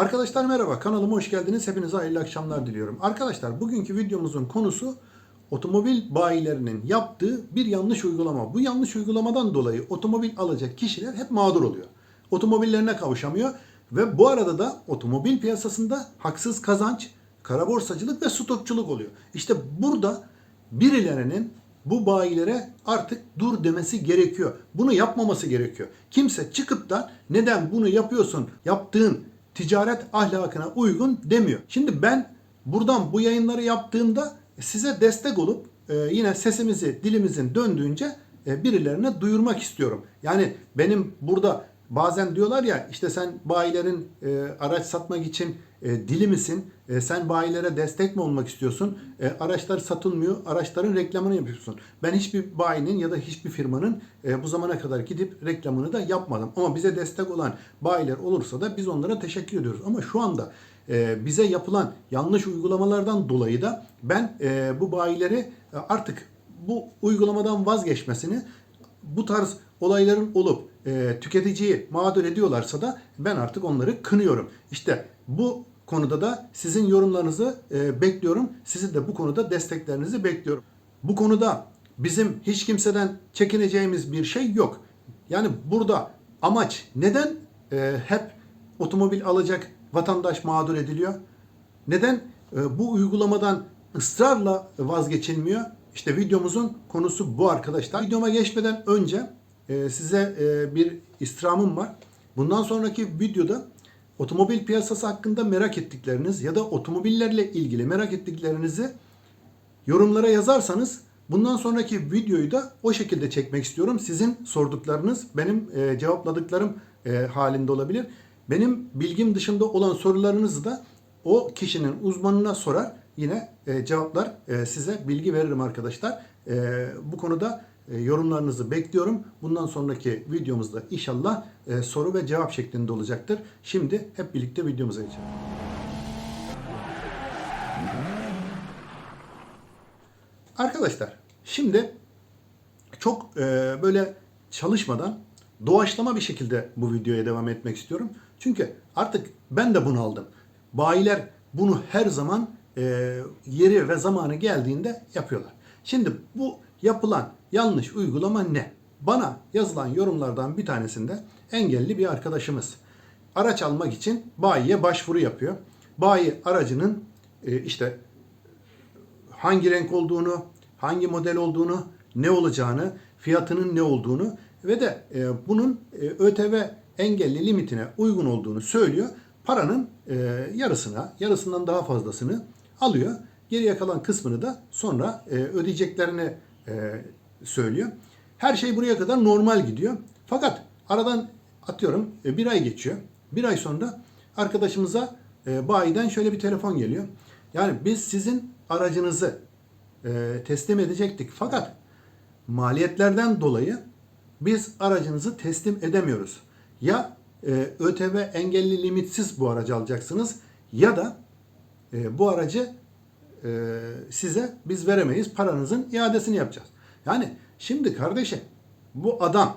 Arkadaşlar merhaba, kanalıma hoş geldiniz. Hepinize hayırlı akşamlar diliyorum. Arkadaşlar bugünkü videomuzun konusu otomobil bayilerinin yaptığı bir yanlış uygulama. Bu yanlış uygulamadan dolayı otomobil alacak kişiler hep mağdur oluyor. Otomobillerine kavuşamıyor ve bu arada da otomobil piyasasında haksız kazanç, kara borsacılık ve stokçuluk oluyor. İşte burada birilerinin bu bayilere artık dur demesi gerekiyor. Bunu yapmaması gerekiyor. Kimse çıkıp da neden bunu yapıyorsun, yaptığın ticaret ahlakına uygun demiyor. Şimdi ben buradan bu yayınları yaptığımda size destek olup e, yine sesimizi dilimizin döndüğünce e, birilerine duyurmak istiyorum. Yani benim burada bazen diyorlar ya işte sen bayilerin e, araç satmak için e, dili misin? E, sen bayilere destek mi olmak istiyorsun? E, araçlar satılmıyor. Araçların reklamını yapıyorsun. Ben hiçbir bayinin ya da hiçbir firmanın e, bu zamana kadar gidip reklamını da yapmadım. Ama bize destek olan bayiler olursa da biz onlara teşekkür ediyoruz. Ama şu anda e, bize yapılan yanlış uygulamalardan dolayı da ben e, bu bayileri e, artık bu uygulamadan vazgeçmesini bu tarz olayların olup e, tüketiciyi mağdur ediyorlarsa da ben artık onları kınıyorum. İşte bu konuda da sizin yorumlarınızı e, bekliyorum. Sizin de bu konuda desteklerinizi bekliyorum. Bu konuda bizim hiç kimseden çekineceğimiz bir şey yok. Yani burada amaç neden e, hep otomobil alacak vatandaş mağdur ediliyor? Neden e, bu uygulamadan ısrarla vazgeçilmiyor? İşte videomuzun konusu bu arkadaşlar. Videoma geçmeden önce size e, bir istirhamım var. Bundan sonraki videoda otomobil piyasası hakkında merak ettikleriniz ya da otomobillerle ilgili merak ettiklerinizi yorumlara yazarsanız bundan sonraki videoyu da o şekilde çekmek istiyorum. Sizin sorduklarınız benim e, cevapladıklarım e, halinde olabilir. Benim bilgim dışında olan sorularınızı da o kişinin uzmanına sorar. Yine cevaplar size bilgi veririm arkadaşlar. Bu konuda yorumlarınızı bekliyorum. Bundan sonraki videomuzda inşallah e, soru ve cevap şeklinde olacaktır. Şimdi hep birlikte videomuza geçelim. Arkadaşlar şimdi çok e, böyle çalışmadan doğaçlama bir şekilde bu videoya devam etmek istiyorum. Çünkü artık ben de bunu aldım. Bayiler bunu her zaman e, yeri ve zamanı geldiğinde yapıyorlar. Şimdi bu yapılan yanlış uygulama ne? Bana yazılan yorumlardan bir tanesinde engelli bir arkadaşımız araç almak için bayiye başvuru yapıyor. Bayi aracının e, işte hangi renk olduğunu, hangi model olduğunu, ne olacağını, fiyatının ne olduğunu ve de e, bunun e, ÖTV engelli limitine uygun olduğunu söylüyor. Paranın yarısına, yarısından daha fazlasını alıyor. Geriye kalan kısmını da sonra ödeyeceklerini e, söylüyor. Her şey buraya kadar normal gidiyor. Fakat aradan atıyorum e, bir ay geçiyor. Bir ay sonra arkadaşımıza e, bayiden şöyle bir telefon geliyor. Yani biz sizin aracınızı e, teslim edecektik. Fakat maliyetlerden dolayı biz aracınızı teslim edemiyoruz. Ya e, ÖTV engelli limitsiz bu aracı alacaksınız ya da e, bu aracı size biz veremeyiz. Paranızın iadesini yapacağız. Yani şimdi kardeşim bu adam,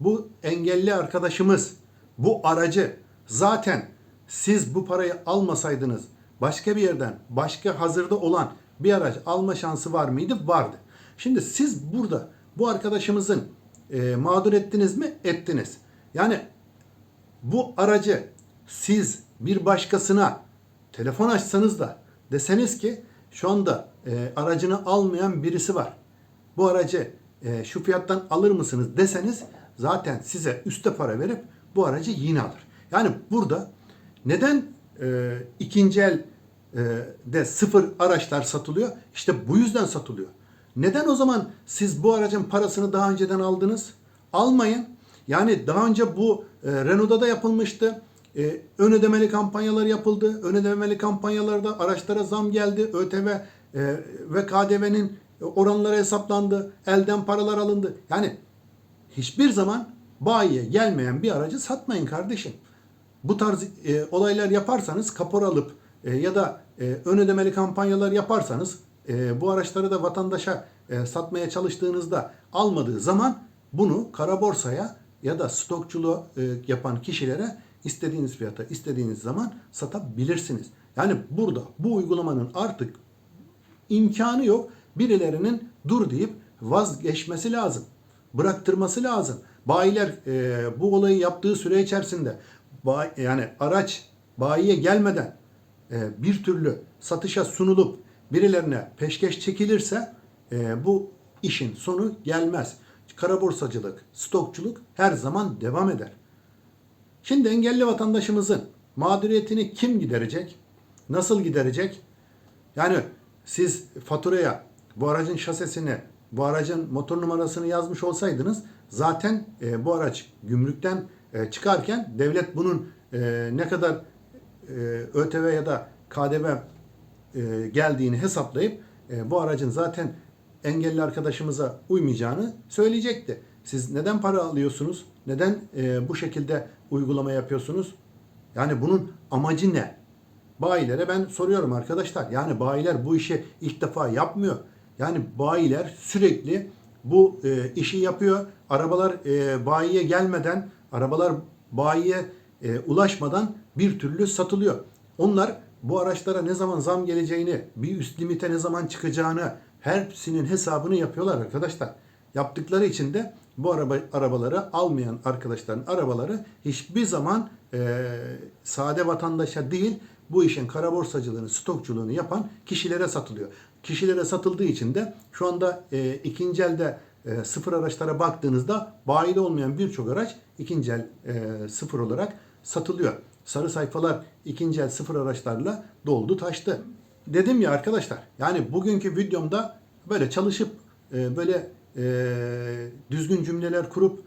bu engelli arkadaşımız, bu aracı zaten siz bu parayı almasaydınız başka bir yerden, başka hazırda olan bir araç alma şansı var mıydı? Vardı. Şimdi siz burada bu arkadaşımızın e, mağdur ettiniz mi? Ettiniz. Yani bu aracı siz bir başkasına telefon açsanız da deseniz ki şu anda e, aracını almayan birisi var. Bu aracı e, şu fiyattan alır mısınız deseniz zaten size üste para verip bu aracı yine alır. Yani burada neden e, ikinci el e, de sıfır araçlar satılıyor? İşte bu yüzden satılıyor. Neden o zaman siz bu aracın parasını daha önceden aldınız? Almayın. Yani daha önce bu e, Renault'da da yapılmıştı. E, ön ödemeli kampanyalar yapıldı. Ön ödemeli kampanyalarda araçlara zam geldi. ÖTV e, ve KDV'nin oranları hesaplandı. Elden paralar alındı. Yani hiçbir zaman bayiye gelmeyen bir aracı satmayın kardeşim. Bu tarz e, olaylar yaparsanız kapor alıp e, ya da e, ön ödemeli kampanyalar yaparsanız e, bu araçları da vatandaşa e, satmaya çalıştığınızda almadığı zaman bunu kara borsaya ya da stokçuluğu e, yapan kişilere istediğiniz fiyata istediğiniz zaman satabilirsiniz. Yani burada bu uygulamanın artık imkanı yok. Birilerinin dur deyip vazgeçmesi lazım. Bıraktırması lazım. Bayiler e, bu olayı yaptığı süre içerisinde bay- yani araç bayiye gelmeden e, bir türlü satışa sunulup birilerine peşkeş çekilirse e, bu işin sonu gelmez. Kara borsacılık, stokçuluk her zaman devam eder. Şimdi engelli vatandaşımızın mağduriyetini kim giderecek? Nasıl giderecek? Yani siz faturaya bu aracın şasesini, bu aracın motor numarasını yazmış olsaydınız zaten e, bu araç gümrükten e, çıkarken devlet bunun e, ne kadar e, ÖTV ya da KDV e, geldiğini hesaplayıp e, bu aracın zaten engelli arkadaşımıza uymayacağını söyleyecekti. Siz neden para alıyorsunuz? Neden e, bu şekilde uygulama yapıyorsunuz? Yani bunun amacı ne? Bayilere ben soruyorum arkadaşlar. Yani bayiler bu işi ilk defa yapmıyor. Yani bayiler sürekli bu e, işi yapıyor. Arabalar e, bayiye gelmeden, arabalar bayiye e, ulaşmadan bir türlü satılıyor. Onlar bu araçlara ne zaman zam geleceğini, bir üst limite ne zaman çıkacağını hepsinin hesabını yapıyorlar arkadaşlar. Yaptıkları için de bu araba arabaları almayan arkadaşların arabaları hiçbir zaman e, sade vatandaşa değil bu işin kara borsacılığını, stokçuluğunu yapan kişilere satılıyor. Kişilere satıldığı için de şu anda e, ikinci elde e, sıfır araçlara baktığınızda bayide olmayan birçok araç ikinci el e, sıfır olarak satılıyor. Sarı sayfalar ikinci el sıfır araçlarla doldu taştı. Dedim ya arkadaşlar yani bugünkü videomda böyle çalışıp e, böyle e, düzgün cümleler kurup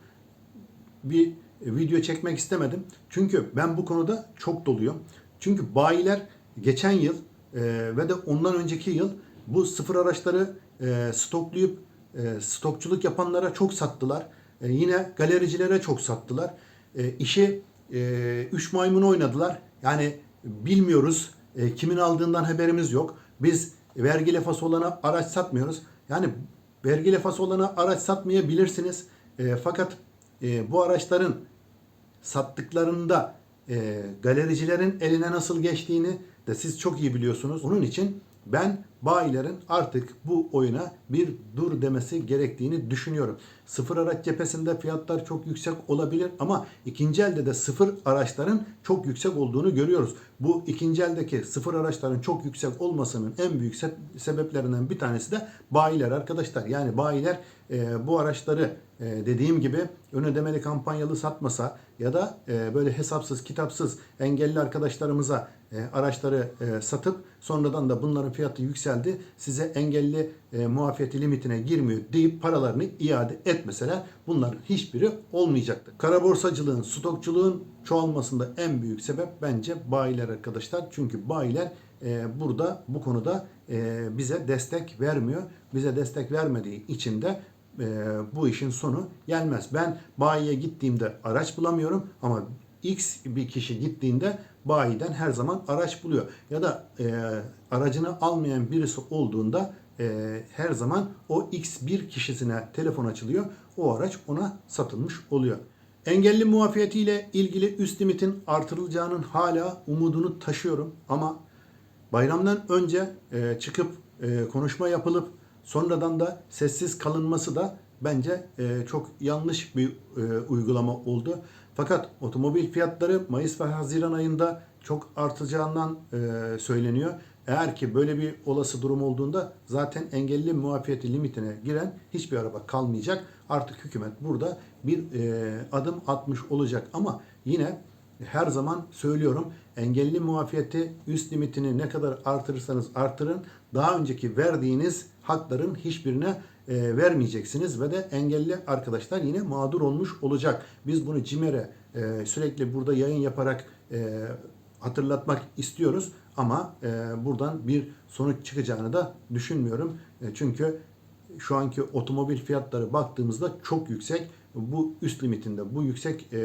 bir video çekmek istemedim. Çünkü ben bu konuda çok doluyum. Çünkü bayiler geçen yıl e, ve de ondan önceki yıl bu sıfır araçları e, stoklayıp e, stokçuluk yapanlara çok sattılar. E, yine galericilere çok sattılar. E, işi e, üç maymun oynadılar. Yani bilmiyoruz. E, kimin aldığından haberimiz yok. Biz vergi lefası olana araç satmıyoruz. Yani vergi lefası olana araç satmayabilirsiniz. E, fakat e, bu araçların sattıklarında e, galericilerin eline nasıl geçtiğini de siz çok iyi biliyorsunuz. Onun için ben bayilerin artık bu oyuna bir dur demesi gerektiğini düşünüyorum. Sıfır araç cephesinde fiyatlar çok yüksek olabilir ama ikinci elde de sıfır araçların çok yüksek olduğunu görüyoruz. Bu ikinci eldeki sıfır araçların çok yüksek olmasının en büyük se- sebeplerinden bir tanesi de bayiler arkadaşlar. Yani bayiler e, bu araçları e, dediğim gibi ön ödemeli kampanyalı satmasa ya da e, böyle hesapsız kitapsız engelli arkadaşlarımıza e, araçları e, satıp sonradan da bunların fiyatı yükseldi size engelli e, muafiyeti limitine girmiyor deyip paralarını iade etmeseler bunların hiçbiri olmayacaktı. Kara borsacılığın, stokçuluğun çoğalmasında en büyük sebep bence bayiler arkadaşlar. Çünkü bayiler e, burada bu konuda e, bize destek vermiyor. Bize destek vermediği için de e, bu işin sonu gelmez. Ben bayiye gittiğimde araç bulamıyorum ama X bir kişi gittiğinde bayiden her zaman araç buluyor. Ya da e, aracını almayan birisi olduğunda e, her zaman o X bir kişisine telefon açılıyor. O araç ona satılmış oluyor. Engelli muafiyetiyle ilgili üst limitin artırılacağının hala umudunu taşıyorum ama bayramdan önce e, çıkıp e, konuşma yapılıp sonradan da sessiz kalınması da bence e, çok yanlış bir e, uygulama oldu. Fakat otomobil fiyatları Mayıs ve Haziran ayında çok artacağından e, söyleniyor. Eğer ki böyle bir olası durum olduğunda zaten engelli muafiyeti limitine giren hiçbir araba kalmayacak. Artık hükümet burada bir e, adım atmış olacak ama yine her zaman söylüyorum engelli muafiyeti üst limitini ne kadar artırırsanız artırın daha önceki verdiğiniz hakların hiçbirine e, vermeyeceksiniz ve de engelli arkadaşlar yine mağdur olmuş olacak. Biz bunu CİMER'e e, sürekli burada yayın yaparak e, hatırlatmak istiyoruz ama e, buradan bir sonuç çıkacağını da düşünmüyorum. E, çünkü şu anki otomobil fiyatları baktığımızda çok yüksek. Bu üst limitinde bu yüksek e,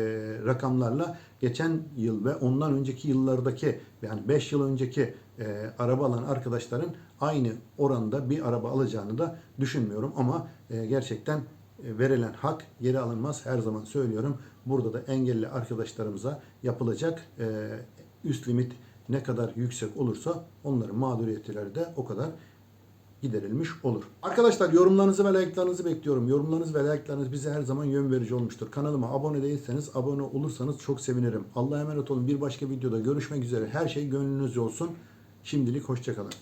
rakamlarla geçen yıl ve ondan önceki yıllardaki yani 5 yıl önceki e, araba alan arkadaşların aynı oranda bir araba alacağını da düşünmüyorum ama e, gerçekten e, verilen hak geri alınmaz her zaman söylüyorum. Burada da engelli arkadaşlarımıza yapılacak e, üst limit ne kadar yüksek olursa onların mağduriyetleri de o kadar giderilmiş olur. Arkadaşlar yorumlarınızı ve like'larınızı bekliyorum. Yorumlarınız ve like'larınız bize her zaman yön verici olmuştur. Kanalıma abone değilseniz abone olursanız çok sevinirim. Allah'a emanet olun. Bir başka videoda görüşmek üzere. Her şey gönlünüzce olsun. Şimdilik hoşçakalın.